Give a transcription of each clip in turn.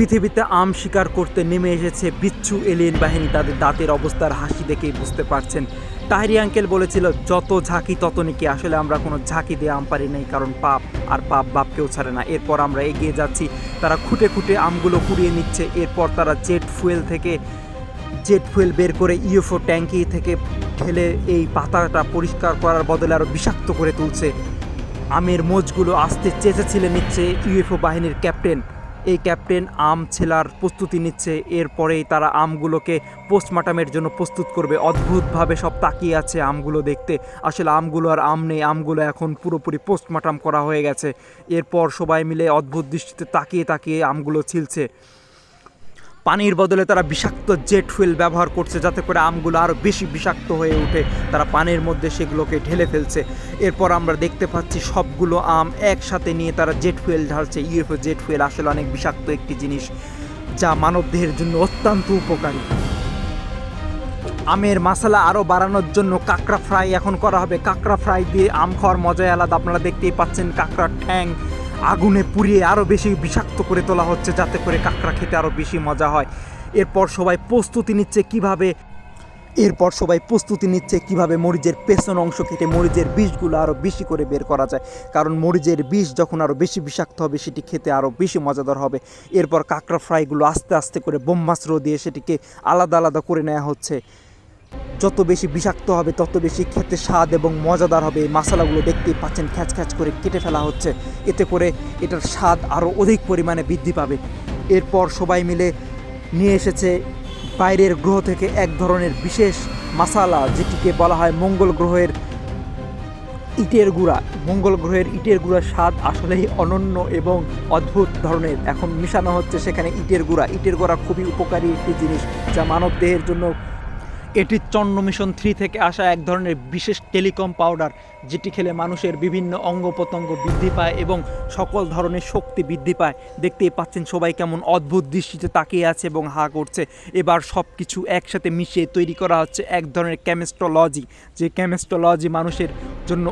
পৃথিবীতে আম শিকার করতে নেমে এসেছে বিচ্ছু এলিয়েন বাহিনী। তাদের দাঁতের অবস্থার হাসি দেখেই বুঝতে পারছেন। তাহিরি আঙ্কেল বলেছিল, যত ঝাঁকি তত নাকি আসলে আমরা কোনো ঝাঁকি দিয়ে আম পারি নাই, কারণ পাপ আর পাপ বাপকেও ছাড়ে না। এরপর আমরা এগিয়ে যাচ্ছি। তারা খুঁটে খুঁটে আমগুলো কুড়িয়ে নিচ্ছে। এরপর তারা জেট ফুয়েল থেকে, জেট ফুয়েল বের করে ইউএফও ট্যাঙ্কি থেকে ঢেলে এই পাতাটা পরিষ্কার করার বদলে আরও বিষাক্ত করে তুলছে। আমের মোজগুলো আস্তে চেঁচে ছিলে নিচ্ছে ইউএফও বাহিনীর ক্যাপ্টেন। এই ক্যাপ্টেন আম ছেলার প্রস্তুতি নিচ্ছে। এরপরেই তারা আমগুলোকে পোস্টমার্টামের জন্য প্রস্তুত করবে। অদ্ভুতভাবে সব তাকিয়ে আছে আমগুলো দেখতে। আসলে আমগুলো আর আম নেই। আমগুলো এখন পুরোপুরি পোস্টমার্টাম করা হয়ে গেছে। এরপর সবাই মিলে অদ্ভুত দৃষ্টিতে তাকিয়ে তাকিয়ে আমগুলো ছিলছে। পানির বদলে তারা বিষাক্ত জেট ফুয়েল ব্যবহার করছে, যাতে করে আমগুলো আরও বেশি বিষাক্ত হয়ে ওঠে। তারা পানির মধ্যে সেগুলোকে ঢেলে ফেলছে। এরপর আমরা দেখতে পাচ্ছি সবগুলো আম একসাথে নিয়ে তারা জেট ফুয়েল ঢালছে। ইউএফও জেট ফুয়েল আসলে অনেক বিষাক্ত একটি জিনিস, যা মানবদেহের জন্য অত্যন্ত উপকারী। আমের মশলা আরও বাড়ানোর জন্য কাঁকড়া ফ্রাই এখন করা হবে। কাঁকড়া ফ্রাই দিয়ে আম খাওয়ার মজাই আলাদা। আপনারা দেখতেই পাচ্ছেন কাঁকড়ার ঠ্যাং আগুনে পুড়িয়ে আরও বেশি বিষাক্ত করে তোলা হচ্ছে, যাতে করে কাঁকড়া খেতে আরও বেশি মজা হয়। এরপর সবাই প্রস্তুতি নিচ্ছে কীভাবে, এরপর সবাই প্রস্তুতি নিচ্ছে কীভাবে মরিচের পেছন অংশ কেটে মরিচের বিষগুলো আরও বেশি করে বের করা যায়। কারণ মরিচের বিষ যখন আরও বেশি বিষাক্ত হবে, সেটি খেতে আরও বেশি মজাদার হবে। এরপর কাঁকড়া ফ্রাইগুলো আস্তে আস্তে করে বোম্বাস্ত্র দিয়ে সেটিকে আলাদা আলাদা করে নেওয়া হচ্ছে। যত বেশি বিষাক্ত হবে, তত বেশি খেতে স্বাদ এবং মজাদার হবে। এই মশলাগুলো দেখতেই পাচ্ছেন খ্যাচ খ্যাচ করে কেটে ফেলা হচ্ছে। এতে করে এটার স্বাদ আরও অধিক পরিমাণে বৃদ্ধি পাবে। এরপর সবাই মিলে নিয়ে এসেছে বাইরের গ্রহ থেকে এক ধরনের বিশেষ মশালা, যেটিকে বলা হয় মঙ্গল গ্রহের ইটের গুঁড়া। মঙ্গল গ্রহের ইটের গুঁড়ার স্বাদ আসলেই অনন্য এবং অদ্ভুত ধরনের। এখন মিশানো হচ্ছে সেখানে ইটের গুঁড়া। ইটের গুঁড়া খুবই উপকারী একটি জিনিস, যা মানব দেহের জন্য এটি চন্ন মিশন থ্রি থেকে আসা এক ধরনের বিশেষ টেলিকম পাউডার যেটি খেলে মানুষের বিভিন্ন অঙ্গ প্রত্যঙ্গ বৃদ্ধি পায় এবং সকল ধরনের শক্তি বৃদ্ধি পায়। দেখতেই পাচ্ছেন সবাই কেমন অদ্ভুত দৃষ্টিতে তাকিয়ে আছে এবং হা করছে। এবার সব কিছু একসাথে মিশিয়ে তৈরি করা হচ্ছে এক ধরনের কেমিস্ট্রোলজি যে কেমিস্ট্রোলজি মানুষের জন্য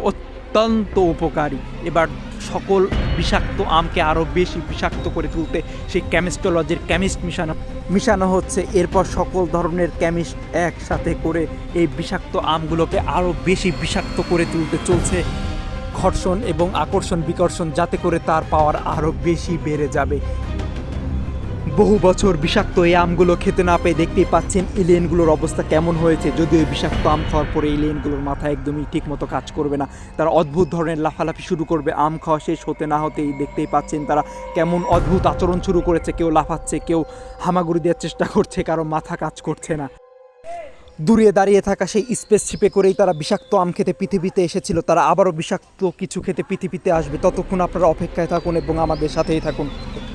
অত্যন্ত উপকারী। এবার সকল বিষাক্ত আমকে আরও বেশি বিষাক্ত করে তুলতে সেই কেমিস্ট্রোলজির কেমিস্ট মিশানো মিশানো হচ্ছে। এরপর সকল ধরনের কেমিস্ট একসাথে করে এই বিষাক্ত আমগুলোকে আরও বেশি বিষাক্ত করে তুলতে চলছে। ঘর্ষণ এবং আকর্ষণ বিকর্ষণ যাতে করে তার পাওয়ার আরও বেশি বেড়ে যাবে। বহু বছর বিষাক্ত এই আমগুলো খেতে না পেয়ে দেখতেই পাচ্ছেন এলিয়েনগুলোর অবস্থা কেমন হয়েছে। যদিও বিষাক্ত আম খাওয়ার পরে এলিয়েনগুলোর মাথা একদমই ঠিকমতো কাজ করবে না। তারা অদ্ভুত ধরনের লাফালাফি শুরু করবে। আম খাওয়া শেষ হতে না হতেই দেখতেই পাচ্ছেন তারা কেমন অদ্ভুত আচরণ শুরু করেছে। কেউ লাফাচ্ছে, কেউ হামাগুড়ি দেওয়ার চেষ্টা করছে, কারও মাথা কাজ করছে না। দূরে দাঁড়িয়ে থাকা সেই স্পেসশিপে করেই তারা বিষাক্ত আম খেতে পৃথিবীতে এসেছিল। তারা আবারও বিষাক্ত কিছু খেতে পৃথিবীতে আসবে। ততক্ষণ আপনারা অপেক্ষায় থাকুন এবং আমাদের সাথেই থাকুন।